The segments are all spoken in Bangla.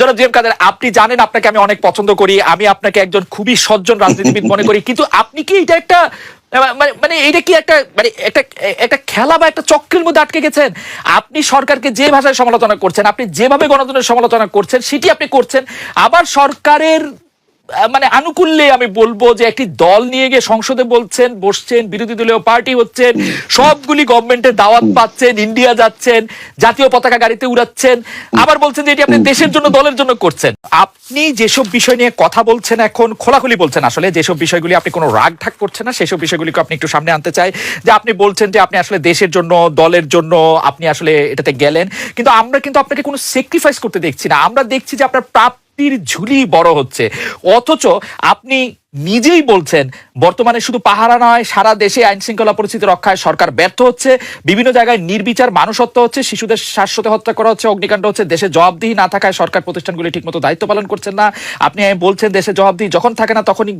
জনাব জিএম কাদের, আপনি জানেন আপনাকে আমি অনেক পছন্দ করি, আমি আপনাকে একজন খুবই সজ্জন রাজনীতিবিদ মনে করি, কিন্তু আপনি কি এটা একটা মানে মানে এটা কি একটা মানে একটা একটা খেলা বা একটা চক্রের মধ্যে আটকে গেছেন? আপনি সরকারকে যে ভাষায় সমালোচনা করছেন, আপনি যেভাবে গণতন্ত্রের সমালোচনা করছেন, সেটি আপনি করছেন, আবার সরকারের মানে আনুকূল্যে আমি বলব যে একটি দল নিয়ে গিয়ে সংসদে বলছেন বসছেন বিরোধী দলীয় পার্টি হচ্ছেন সবগুলি গভর্নমেন্টের দাওয়াত পাচ্ছেন ইন্ডিয়া যাচ্ছেন জাতীয় পতাকা গাড়িতে উড়াচ্ছেন। আবার বলছেন যে এটি আপনি দেশের জন্য দলের জন্য করছেন। আপনি যেসব বিষয় নিয়ে কথা বলছেন এখন খোলাখুলি বলছেন আসলে যেসব বিষয়গুলি আপনি কোনো রাগ ঠাক করছেন না সেসব বিষয়গুলিকে আপনি একটু সামনে আনতে চাই। যে আপনি বলছেন যে আপনি আসলে দেশের জন্য দলের জন্য আপনি আসলে এটাতে গেলেন কিন্তু আমরা কিন্তু আপনাকে কোনো স্যাক্রিফাইস করতে দেখছি না। আমরা দেখছি যে আপনার প্রাপ্তির ঝুলি বড় হচ্ছে। অথচ আপনি নিজেই বলছেন, বর্তমানে শুধু পাহারা নয়, সারা দেশে আইন শৃঙ্খলা পরিস্থিতি রক্ষায় সরকার ব্যর্থ হচ্ছে, বিভিন্ন জায়গায় নির্বিচার মানুষ হত্যা হচ্ছে, শিশুদের শাশ্বত হত্যা করা হচ্ছে, অগ্নিকাণ্ড হচ্ছে, দেশে জবাবদিহি না থাকায় সরকার প্রতিষ্ঠানগুলি ঠিকমতো দায়িত্ব পালন করছেন না। আপনি বলছেন দেশে জবাবদিহি যখন থাকে না তখনই,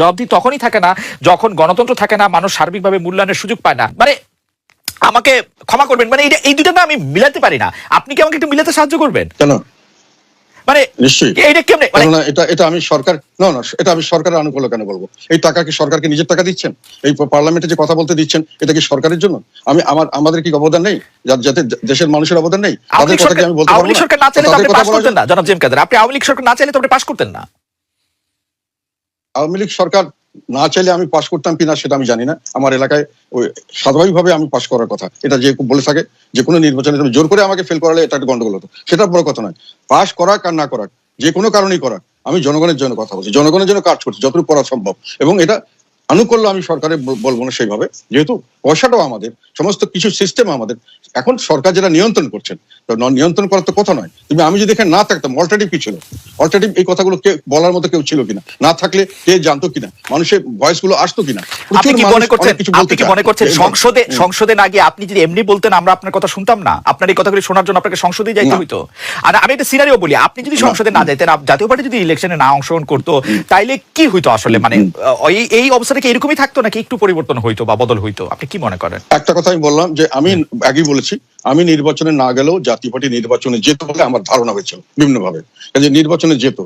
জবাবদিহি তখনই থাকে না যখন গণতন্ত্র থাকে না, মানুষ সার্বিকভাবে মূল্যায়নের সুযোগ পায় না। মানে আমাকে ক্ষমা করবেন মানে এই দুটো না আমি মিলাতে পারি না। আপনি কি আমাকে একটু মিলাতে সাহায্য করবেন? কেন? মানে কেমনে? মানে এটা এটা আমি সরকার না না এটা আমি সরকারের আনুকূল্য কেন বলব? এই টাকা কি সরকারকে নিজের টাকা দিচ্ছেন? এই পার্লামেন্টে যে কথা বলতে দিচ্ছেন এটা কি সরকারের জন্য? আমি আমার আমাদের কি অবদান নেই? যাতে দেশের মানুষের অবদান নেই? তাদের কথা কি আমি বলতে পারব না? সরকার না চাইলে আপনি কথা করতেন না জনাব জেম কাদের আপনি আওয়ামী লীগ সরকার না চাইলে তো আপনি পাশ করতেন না। আওয়ামী লীগ সরকার না চাইলে আমি পাশ করতাম কিনা সেটা আমি জানি না। আমার এলাকায় ওই স্বাভাবিকভাবে আমি পাশ করার কথা। এটা যে বলে থাকে যে কোনো নির্বাচনে তুমি জোর করে আমাকে ফেল করালে এটা একটা গন্ডগোল হতো। সেটা বড় কথা নয়। পাশ করা আর না করাক, যে কোনো কারণেই করা আমি জনগণের জন্য কথা বলছি। জনগণের জন্য কাজ করছি, যতটুকু করা সম্ভব। এবং এটা আনুকূল্য আমি সরকারের বল- বলব না সেইভাবে। যেহেতু পয়সাটাও আমাদের সমস্ত কিছু সিস্টেম আমাদের। এখন সরকার যেটা নিয়ন্ত্রণ করছেন তো নিয়ন্ত্রণ করার তো কথা নয়। তুমি আমি যদি এখানে না থাকতাম অল্টারনেটিভ কি ছিল? অল্টারনেটিভ এই কথাগুলো কে বলার মতো কেউ ছিল কিনা? না থাকলে কে জানতো কিনা? মানুষের ভয়েসগুলো আসতো কিনা? আপনি কি মনে করছেন আপনি কি মনে করছেন সংসদে সংসদে না গিয়ে আপনি যদি এমনি বলতেন আমরা আপনার কথা শুনতাম না। আপনার এই কথাগুলি শোনার জন্য আপনাকে সংসদে যাইতে হইতো। আর আমি একটা সিনারিও বলি আপনি যদি সংসদে না যাইতেন জাতীয় পার্টি যদি ইলেকশনে না অংশগ্রহণ করতো তাইলে কি হইতো আসলে? মানে এই অবস্থাটা কি এরকমই থাকতো নাকি একটু পরিবর্তন হইতো বা বদল হইতো? আপনি কি মনে করেন? একটা কথা আমি বললাম যে আমি আগেই বলেছি, আমি নির্বাচনে না গেলেও জাতীয় পার্টি নির্বাচনে যেত বলে আমার ধারণা হয়েছিল বিভিন্নভাবে যে নির্বাচনে যেত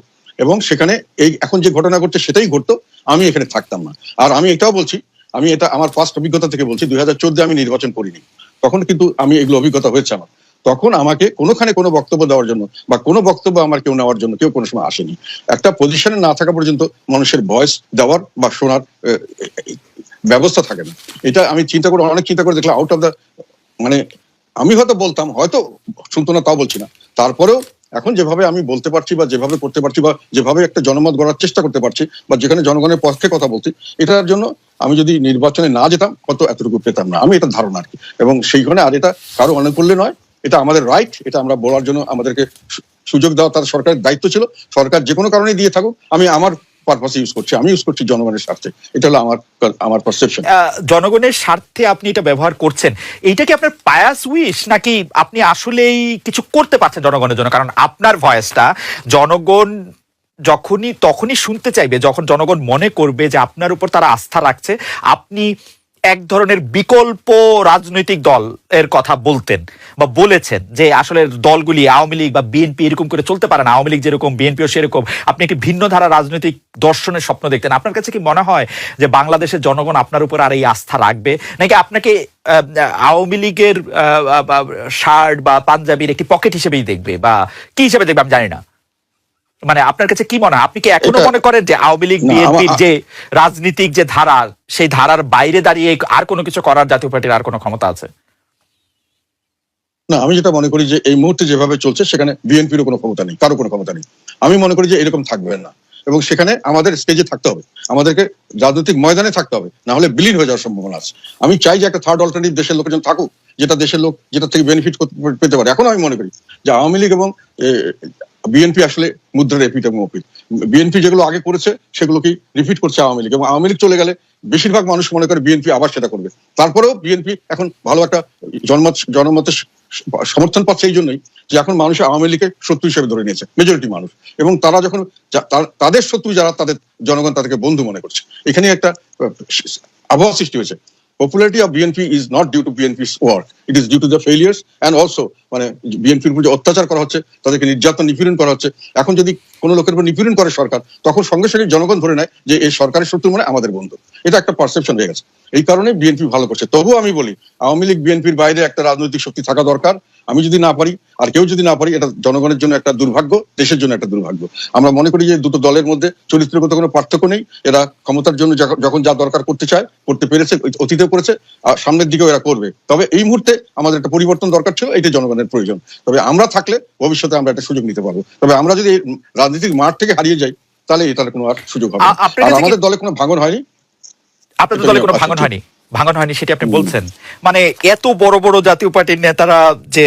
এবং সেখানে এই এখন যে ঘটনা ঘটছে সেটাই ঘটতো, আমি এখানে থাকতাম না। আর আমি এটাও বলছি, আমি এটা আমার ফার্স্ট অভিজ্ঞতা থেকে বলছি, দুই হাজার আমি নির্বাচন করিনি। তখন কিন্তু আমি এগুলো অভিজ্ঞতা হয়েছে আমার। তখন আমাকে কোনোখানে কোনো বক্তব্য দেওয়ার জন্য বা কোনো বক্তব্য আমার কেউ নেওয়ার জন্য কেউ কোনো সময় আসেনি। একটা পজিশনে না থাকা পর্যন্ত মানুষের ভয়েস দেওয়ার বা শোনার ব্যবস্থা থাকে না। এটা আমি চিন্তা করে, অনেক চিন্তা করে দেখলাম আউট অফ দ্য মানে আমি হয়তো বলতাম, হয়তো শুনতো না, তাও বলছি না। তারপরেও এখন যেভাবে আমি বলতে পারছি বা যেভাবে করতে পারছি বা যেভাবে একটা জনমত গড়ার চেষ্টা করতে পারছি বা যেখানে জনগণের পক্ষে কথা বলছি, এটার জন্য আমি যদি নির্বাচনে না যেতাম কত এতটুকু পেতাম না। আমি এটা ধারণা আর কি। এবং সেইখানে আর এটা কারও অনেক করলে নয় এটা আমাদের রাইট এটা আমরা বলার জন্য আমাদেরকে সুযোগ দেওয়া তার সরকারের দায়িত্ব ছিল। সরকার যে কোনো কারণে দিয়ে থাকুক, আমি আমার পারপাসে ইউজ করছি, আমি ইউজ করছি জনগণের স্বার্থে। এটা হলো আমার আমার পারসেপশন জনগণের স্বার্থে আপনি এটা ব্যবহার করছেন। এইটা কি আপনার পায়াস উইশ নাকি আপনি আসলেই কিছু করতে পারছেন জনগণের জন্য? কারণ আপনার ভয়েসটা জনগণ যখনই, তখনই শুনতে চাইবে, যখন জনগণ মনে করবে যে আপনার উপর তারা আস্থা রাখছে, আপনি এক ধরনের বিকল্প রাজনৈতিক দল এর কথা বলতেন বা বলেছেন যে আসলে দলগুলি আওয়ামী লীগ বা বিএনপি এরকম করে চলতে পারে না। আওয়ামী লীগ যেরকম বিএনপিও সেরকম। আপনি একটি ভিন্ন ধারা রাজনৈতিক দর্শনের স্বপ্ন দেখতেন। আপনার কাছে কি মনে হয় যে বাংলাদেশের জনগণ আপনার উপর আর এই আস্থা রাখবে? নাকি আপনাকে আওয়ামী লীগের শার্ট বা পাঞ্জাবির একটি পকেট হিসেবেই দেখবে বা কি হিসেবে দেখবে আমি জানি না। মানে আপনার কাছে কি মনে হয়? আপনি কি এখনও মনে করেন যে আওয়ামী লীগ বিএনপির যে রাজনীতিক যে ধারা সেই ধারার বাইরে দাঁড়িয়ে আর কোনো কিছু করার জাতীয় পার্টির আর কোনো ক্ষমতা আছে? না আমি যেটা মনে করি যে এই মুহূর্তে যেভাবে চলছে সেখানে বিএনপিরও কোনো ক্ষমতা নেই কারও কোনো ক্ষমতা নেই। আমি মনে করি যে এরকম থাকবে না। এবং সেখানে আমাদের স্টেজে থাকতে হবে। আমাদেরকে রাজনৈতিক ময়দানে থাকতে হবে, না হলে বিলীন হয়ে যাওয়ার সম্ভাবনা আছে। আমি চাই যে একটা থার্ড অল্টারনেটিভ দেশের লোকজন থাকুক, যেটা দেশের লোক, যেটা থেকে বেনিফিট পেতে পারে। এখন আমি মনে করি যে আওয়ামী লীগ এবং বিএনপি আসলে মুদ্রার এপিট এবং অপিট বিএনপি যেগুলো আগে করেছে সেগুলোকেই রিপিট করছে আওয়ামী লীগ? এবং আওয়ামী লীগ চলে গেলে বেশিরভাগ মানুষ মনে করে বিএনপি আবার সেটা করবে। তারপরেও বিএনপি এখন ভালো একটা জনমত জনমতের সমর্থন পাচ্ছে এই জন্যই যে এখন মানুষ আওয়ামী লীগকে শত্রু হিসেবে ধরে নিয়েছে মেজরিটি মানুষ। এবং তারা যখন তাদের শত্রু যারা, তাদের জনগণ তাদেরকে বন্ধু মনে করছে। এখানে একটা আবহাওয়া সৃষ্টি হয়েছে। Popularity of BNP is not due to BNP's work. It is due to the failures and also মানে বিএনপির উপর যে অত্যাচার করা হচ্ছে, তাদেরকে নির্যাতন নিপীড়ন করা হচ্ছে, এখন যদি কোনো লোকের উপর নিপীড়ন করে সরকার, তখন সঙ্গে সঙ্গে জনগণ ধরে নেয় যে এই সরকারের শত্রু মানে আমাদের বন্ধু। এটা একটা পারসেপশন হয়ে গেছে। এই কারণে বিএনপি ভালো করছে। তবুও আমি বলি, আওয়ামী লীগ, বিএনপির বাইরে একটা রাজনৈতিক শক্তি থাকা দরকার। আমি যদি না পারি, আর কেউ যদি না পারি, এটা জনগণের জন্য একটা দুর্ভাগ্য, দেশের জন্য একটা দুর্ভাগ্য। আমরা মনে করি যে দুটো দলের মধ্যে চরিত্রগত কোনো পার্থক্য নেই। এরা ক্ষমতার জন্য যখন- যা দরকার করতে চায়, করতে পেরেছে, অতীতেও করেছে, আর সামনের দিকেও এরা করবে। তবে এই মুহূর্তে আমাদের একটা পরিবর্তন দরকার ছিল এটা জনগণের প্রয়োজন। তবে আমরা থাকলে ভবিষ্যতে আমরা একটা সুযোগ নিতে পারব। তবে আমরা যদি রাজনীতিক মাঠ থেকে হারিয়ে যাই তাহলে এটার কোনো আর সুযোগ হবে আর আমাদের দলে কোনো ভাঙন হয়নি? আপনাদের দলে কোনো ভাঙন হয়নি? ভাঙন হয়নি সেটি আপনি বলছেন। মানে এত বড় বড় জাতীয় পার্টির নেতারা যে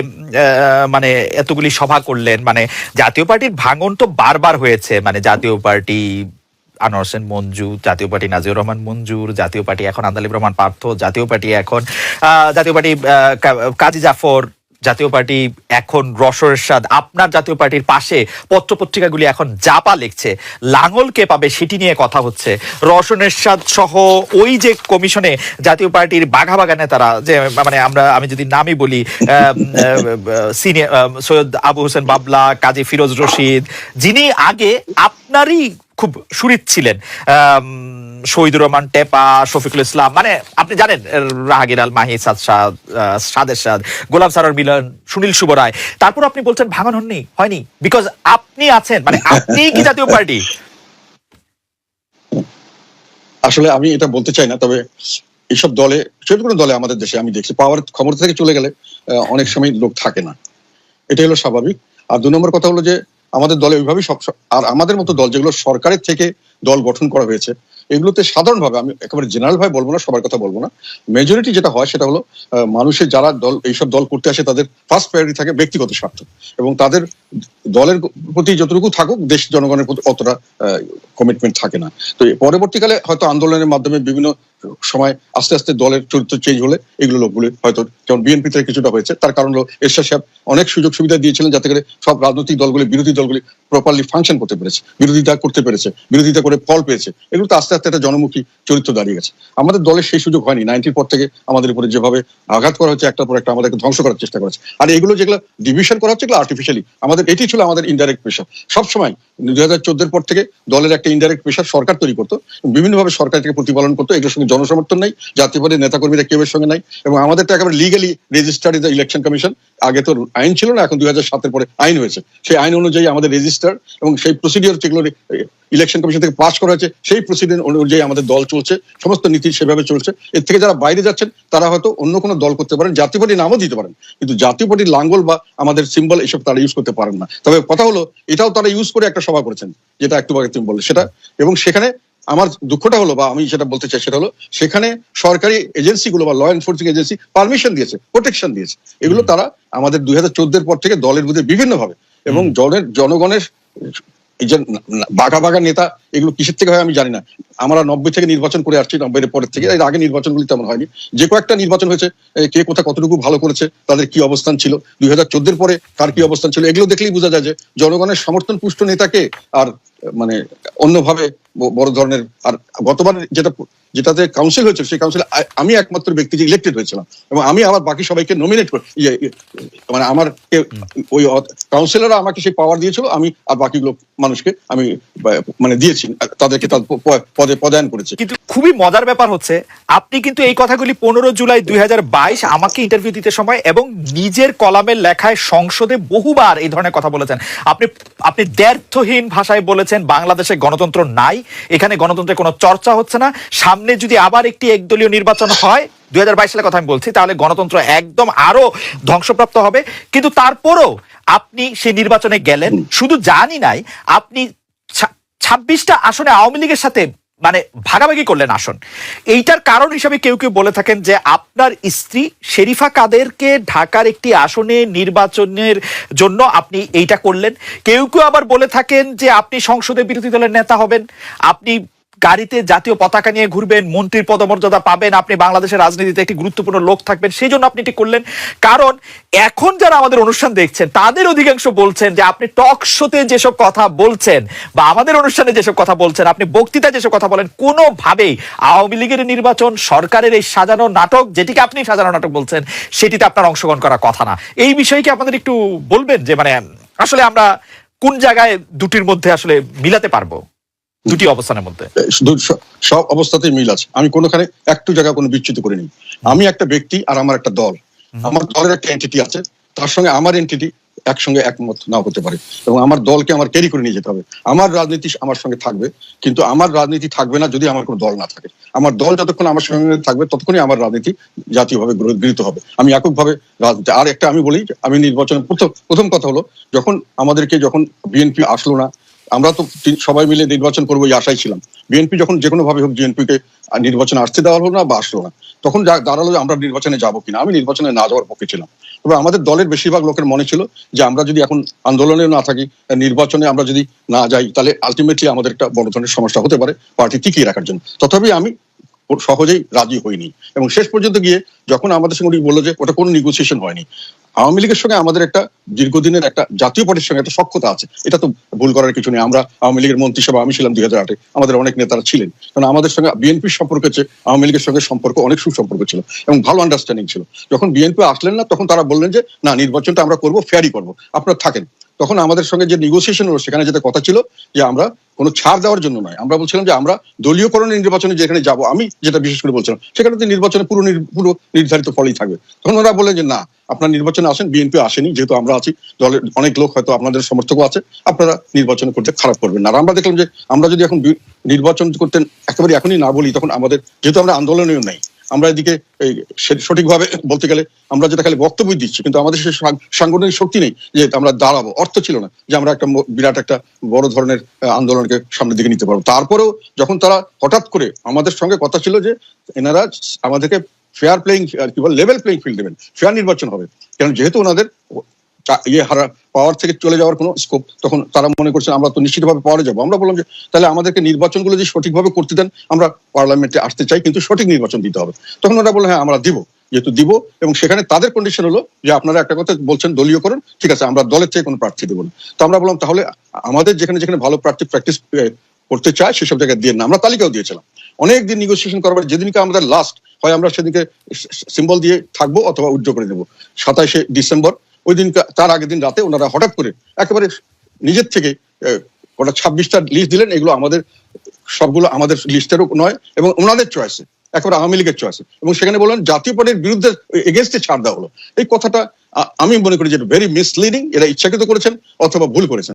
মানে এতগুলি সভা করলেন মানে জাতীয় পার্টির ভাঙন তো বারবার হয়েছে। মানে জাতীয় পার্টি আনোয়ার হোসেন মঞ্জু জাতীয় পার্টি নাজিউর রহমান মঞ্জুর জাতীয় পার্টি এখন আন্দালিব রহমান পার্থ জাতীয় পার্টি এখন আহ, জাতীয় পার্টি কাজী জাফর জাতীয় পার্টি এখন রসর স্বাদ। আপনার জাতীয় পার্টির পাশে পত্রপত্রিকাগুলি এখন জাপা লিখছে। লাঙল কে পাবে সেটি নিয়ে কথা হচ্ছে। রসন স্বাদ সহ ওই যে কমিশনে জাতীয় পার্টির বাঘা বাঘা নেতারা যে মানে আমরা, আমি যদি নামই বলি সিনিয়র সৈয়দ আবু হোসেন বাবলা, কাজী ফিরোজ রশিদ, যিনি আগে আপনারই খুব সুরিত ছিলেন। শহীদুর রহমান, টেপা, শফিকুল ইসলাম মানে আপনি জানেন, রাহাগির আল মাহি, সাদ সাদ গোলাম সারার মিলন, সুনীল সুবরায় তারপর আপনি বলছেন ভাঙন হননি, হয়নি। বিকজ আপনি আছেন মানে আপনি কি জাতীয় পার্টি? আসলে আমি এটা বলতে চাই না, তবে এইসব দলে, যে কোনো দলে আমাদের দেশে, আমি দেখছি, পাওয়ার ক্ষমতা থেকে চলে গেলে অনেক সময় লোক থাকে না। এটা হলো স্বাভাবিক। আর দু নম্বর কথা হলো যে, আমাদের দলে ওইভাবেই সব আর আমাদের মতো দল, যেগুলো সরকারের থেকে দল গঠন করা হয়েছে এগুলোতে সাধারণভাবে আমি একেবারে জেনারেল ভাবে বলব না, সবার কথা বলব না। মেজরিটি যেটা হয় সেটা হলো মানুষের যারা দল, এইসব দল করতে আসে তাদের ফার্স্ট প্রায়োরিটি থাকে ব্যক্তিগত স্বার্থ এবং তাদের দলের প্রতি যতটুকু থাকুক, দেশ জনগণের প্রতি অতটা কমিটমেন্ট থাকে না। তো পরবর্তীকালে হয়তো আন্দোলনের মাধ্যমে বিভিন্ন সময় আস্তে আস্তে দলের চরিত্র চেঞ্জ হলে এগুলো লোকগুলি হয়তো, যেমন বিএনপি থেকে কিছুটা হয়েছে, তার কারণ হলো এরশাদ সাহেব অনেক সুযোগ সুবিধা দিয়েছিলেন যাতে করে সব রাজনৈতিক দলগুলি, বিরোধী দলগুলি প্রপারলি ফাংশন করতে পেরেছে, বিরোধিতা করতে পেরেছে, বিরোধিতা করে ফল পেয়েছে। এগুলো তো আস্তে আস্তে একটা জনমুখী চরিত্র দাঁড়িয়ে গেছে। আমাদের দলের সেই সুযোগ হয়নি। নাইনটির পর থেকে আমাদের উপরে যেভাবে আঘাত করা হচ্ছে একটার পর একটা আমাদেরকে ধ্বংস করার চেষ্টা করেছে। আর এগুলো যেগুলো ডিভিশন করা হচ্ছে, এগুলো আর্টিফিশিয়ালি আমাদের, এটি ছিল আমাদের ইনডাইরেক্ট প্রেশার সবসময় দুই হাজার চোদ্দের পর থেকে দলের একটা ইনডাইরেক্ট প্রেশার সরকার তৈরি করতো বিভিন্নভাবে সরকার থেকে প্রতিপালন করতো। এগুলোর সঙ্গে জনসমর্থন নাই জাতীয় পার্টির নেতাকর্মীরা কেউ এর সঙ্গে নাই, এবং আমাদের তো একেবারে লিগালি রেজিস্টার্ড ইলেকশন কমিশন আগে তো আইন ছিল না, এখন দুই হাজার সাতের পরে আইন হয়েছে। সেই আইন অনুযায়ী আমাদের রেজিস্টার এবং সেই প্রসিডিওর যেগুলো ইলেকশন কমিশন থেকে পাস করা হয়েছে, সেই প্রসিডিওর অনুযায়ী আমাদের দল চলছে, সমস্ত নীতি সেভাবে চলছে। এর থেকে যারা বাইরে যাচ্ছেন, তারা হয়তো অন্য কোনো দল করতে পারেন, জাতীয় পার্টির নামও দিতে পারেন, কিন্তু জাতীয় পার্টির লাঙ্গল বা আমাদের সিম্বল এসব তারা ইউজ করতে পারেন না। তবে কথা হলো, এটাও তারা ইউজ করে একটা সভা করেছেন, যেটা একটু আগে তুমি বললে সেটা। এবং সেখানে আমার দুঃখটা হলো বা আমি যেটা বলতে চাই সেটা হলো সেখানে সরকারি এজেন্সিগুলো বা ল এনফোর্সিং এজেন্সি পারমিশন দিয়েছে প্রোটেকশন দিয়েছে। এগুলো তারা আমাদের দুই হাজার চোদ্দের পর থেকে দলের বিরুদ্ধে বিভিন্নভাবে এবং জনের জনগণের এই যে বাঘা বাঘা নেতা এগুলো কিসের থেকে হয় আমি জানি না। আমরা নব্বই থেকে নির্বাচন করে আসছি নব্বইয়ের পরের থেকে। এর আগে নির্বাচনগুলি তেমন হয়নি। যে কয়েকটা নির্বাচন হয়েছে কে কোথা কতটুকু ভালো করেছে তাদের কি অবস্থান ছিল দুই হাজার চোদ্দের পরে কার কি অবস্থান ছিল এগুলো দেখলেই বোঝা যায় যে জনগণের সমর্থন পুষ্ট নেতাকে আর মানে অন্যভাবে বড় ধরনের আর গতবার যেটা যেটাতে কাউন্সিল হয়েছিল সেই কাউন্সিলে আমি একমাত্র ব্যক্তি যে ইলেক্টেড হয়েছিলাম এবং আমি আবার বাকি সবাইকে নমিনেট করে ইয়ে, ইয়ে, মানে আমার ওই কাউন্সিলররা আমাকে সেই পাওয়ার দিয়েছিল আমি আর বাকি লোক মানুষকে আমি মানে দিয়েছি তাদেরকে তার পদে পদায়ন করেছি। কিন্তু খুবই মজার ব্যাপার হচ্ছে আপনি কিন্তু এই কথাগুলি পনেরো জুলাই দুই হাজার বাইশ আমাকে ইন্টারভিউ দিতে সময় এবং নিজের কলামের লেখায় সংসদে বহুবার এই ধরনের কথা বলেছেন। আপনি আপনি দ্ব্যর্থহীন ভাষায় বলেছেন বাংলাদেশে গণতন্ত্র নাই এখানে গণতন্ত্রের কোনো চর্চা হচ্ছে না। সামনে যদি আবার একটি একদলীয় নির্বাচন হয় দুই সালের কথা আমি বলছি তাহলে গণতন্ত্র একদম আরও ধ্বংসপ্রাপ্ত হবে। কিন্তু তারপরও আপনি সেই নির্বাচনে গেলেন শুধু জানি নাই আপনি ছাব্বিশটা আসনে আওয়ামী লীগের সাথে মানে ভাগাভাগি করলেন আসন। এইটার কারণ হিসাবে কেউ কেউ বলে থাকেন যে আপনার স্ত্রী শেরিফা কাদেরকে ঢাকার একটি আসনে নির্বাচনের জন্য আপনি এইটা করলেন। কেউ কেউ আবার বলে থাকেন যে আপনি সংসদে বিরোধী দলের নেতা হবেন। আপনি গাড়িতে জাতীয় পতাকা নিয়ে ঘুরবেন, মন্ত্রীর পদমর্যাদা পাবেন, আপনি বাংলাদেশের রাজনীতিতে একটি গুরুত্বপূর্ণ লোক থাকবেন, সেই জন্য আপনি এটি করলেন। কারণ এখন যারা আমাদের অনুষ্ঠান দেখছেন, তাদের অধিকাংশ বলছেন যে আপনি টক শোতে যেসব কথা বলছেন বা আমাদের অনুষ্ঠানে যেসব কথা বলছেন, আপনি বক্তৃতা যেসব কথা বলেন, কোনোভাবেই আওয়ামী লীগের নির্বাচন, সরকারের এই সাজানো নাটক, যেটিকে আপনি সাজানো নাটক বলছেন, সেটিতে আপনার অংশগ্রহণ করার কথা না। এই বিষয়ে কি আপনাদের একটু বলবেন যে মানে আসলে আমরা কোন জায়গায় দুটির মধ্যে আসলে মিলাতে পারব? দুটি অবস্থানের মধ্যে। সব অবস্থাতেই মিল আছে। আমি কোনোখানে একটু জায়গা কোনো বিচ্যুতি করিনি। আমি একটা ব্যক্তি আর আমার একটা দল। আমার দলের একটা এন্টিটি আছে। তার সঙ্গে আমার এন্টিটি একসঙ্গে একমত নাও হতে পারে। এবং আমার দলকে আমার ক্যারি করে নিয়ে যেতে হবে। আমার রাজনীতি আমার সঙ্গে থাকবে। কিন্তু আমার রাজনীতি থাকবে না যদি আমার কোনো দল না থাকে। আমার দল যতক্ষণ আমার সঙ্গে থাকবে ততক্ষণই আমার রাজনীতি জাতীয়ভাবে গৃহীত হবে। আমি এককভাবে রাজনীতি আর একটা আমি বলি আমি নির্বাচনের প্রথম প্রথম কথা হলো যখন আমাদেরকে যখন বিএনপি আসলো না আমরা তো সবাই মিলে নির্বাচন করব আশাই ছিলাম। বিএনপি যখন যে ভাবে হোক বিএনপি কে নির্বাচনে আসতে দেওয়া হলো না বা আসলো না, তখন দাঁড়াল যে আমরা নির্বাচনে যাব কিনা, আমি নির্বাচনে না যাওয়ার পক্ষে ছিলাম। তবে আমাদের দলের বেশিরভাগ লোকের মনে ছিল যে আমরা যদি এখন আন্দোলনে না থাকি, নির্বাচনে আমরা যদি না যাই, তাহলে আলটিমেটলি আমাদের একটা বড় ধরনের সমস্যা হতে পারে, পার্টি টিকিয়ে রাখার জন্য। তথাপি আমি সহজেই রাজি হইনি। এবং শেষ পর্যন্ত গিয়ে যখন আমাদের সঙ্গে উনি বলল যে ওটা কোনো নেগোসিয়েশন হয়নি আওয়ামী লীগের সঙ্গে আমাদের একটা দীর্ঘদিনের একটা জাতীয় পার্টির সঙ্গে একটা সক্ষতা আছে। এটা তো ভুল করার কিছু নেই। আমরা আওয়ামী লীগের মন্ত্রিসভা আমি ছিলাম দুই হাজার আটে। আমাদের অনেক নেতারা ছিলেন। কারণ আমাদের সঙ্গে বিএনপির সম্পর্ক হচ্ছে, আওয়ামী লীগের সঙ্গে সম্পর্ক অনেক সুসম্পর্ক ছিল এবং ভালো আন্ডারস্ট্যান্ডিং ছিল। যখন বিএনপি আসলেন না, তখন তারা বললেন যে, না, নির্বাচনটা আমরা করব ফেয়ারই করব। আপনারা থাকেন। তখন আমাদের সঙ্গে যে নেগোসিয়েশন হলো, সেখানে যেটা কথা ছিল যে আমরা কোনো ছাড় দেওয়ার জন্য নয়। আমরা বলছিলাম যে আমরা দলীয়করণের নির্বাচনে যেখানে যাব, আমি যেটা বিশেষ করে বলছিলাম, সেখানে তো নির্বাচনে পুরো পুরো নির্ধারিত ফলই থাকবে। তখন ওরা বললেন যে, না, আপনার নির্বাচনে আসেন বিএনপি আসেনি, যেহেতু আমরা আছি, দলের অনেক লোক হয়তো আপনাদের সমর্থকও আছে, আপনারা নির্বাচন করতে খারাপ করবেন না। আর আমরা দেখলাম যে, আমরা যদি এখন নির্বাচন করতেন একেবারে এখনই না বলি, তখন আমাদের, যেহেতু আমরা আন্দোলনেও নেই আমরা এদিকে সঠিকভাবে বলতে গেলে আমরা যেটা খালি বক্তব্য দিচ্ছি, কিন্তু আমাদের সাং- সাংগঠনিক শক্তি নেই যে আমরা দাঁড়াবো। অর্থ ছিল না যে আমরা একটা বিরাট একটা বড় ধরনের আন্দোলনকে সামনের দিকে নিতে পারব। তারপরেও যখন তারা হঠাৎ করে আমাদের সঙ্গে কথা ছিল যে এনারা আমাদেরকে ফেয়ার প্লেইং কি বল লেভেল প্লেয়িং ফিল্ড দেবেন ফেয়ার নির্বাচন হবে। কারণ যেহেতু ওনাদের ইয়ে হারা পাওয়ার থেকে চলে যাওয়ার কোনো স্কোপ তখন তারা মনে করছেন আমরা তো নিশ্চিতভাবে পাওয়ারে যাব। আমরা বললাম যে, তাহলে আমাদেরকে নির্বাচনগুলো যদি সঠিকভাবে করতে দেন, আমরা পার্লামেন্টে আসতে চাই, কিন্তু সঠিক নির্বাচন দিতে হবে। তখন ওরা বলল হ্যাঁ আমরা দিব, যেহেতু দিব, এবং সেখানে তাদের কন্ডিশন হলো যে, আপনারা একটা কথা বলছেন, দলীয় করুন, ঠিক আছে, আমরা দলের চেয়ে কোনো প্রার্থী দেবো না। তো আমরা বললাম, তাহলে আমাদের যেখানে যেখানে ভালো প্রার্থী প্র্যাকটিস করতে চায়, সেসব জায়গায় দিয়ে না। আমরা তালিকাও দিয়েছিলাম। অনেক দিন নিগোসিয়েশন করবার যেদিনকে আমাদের লাস্ট হয়, আমরা সেদিনকে সিম্বল দিয়ে থাকব অথবা উজ্জ্ব করে দেবো। সাতাইশে ডিসেম্বর ওই দিন তার আগের দিন রাতে ওনারা হঠাৎ করে একেবারে নিজের থেকে ওটা ছাব্বিশটা লিস্ট দিলেন, এগুলো আমাদের, সবগুলো আমাদের লিস্টেরও নয়, এবং ওনাদের চয়েসে একেবারে আওয়ামী লীগের চয়েসে এবং সেখানে বললেন, জাতীয় পার্টির বিরুদ্ধে এগেনস্টে ছাড় দেওয়া হলো। এই কথাটা আমি মনে করি যে ভেরি মিসলিডিং এরা ইচ্ছাকৃত করেছেন, অথবা ভুল করেছেন।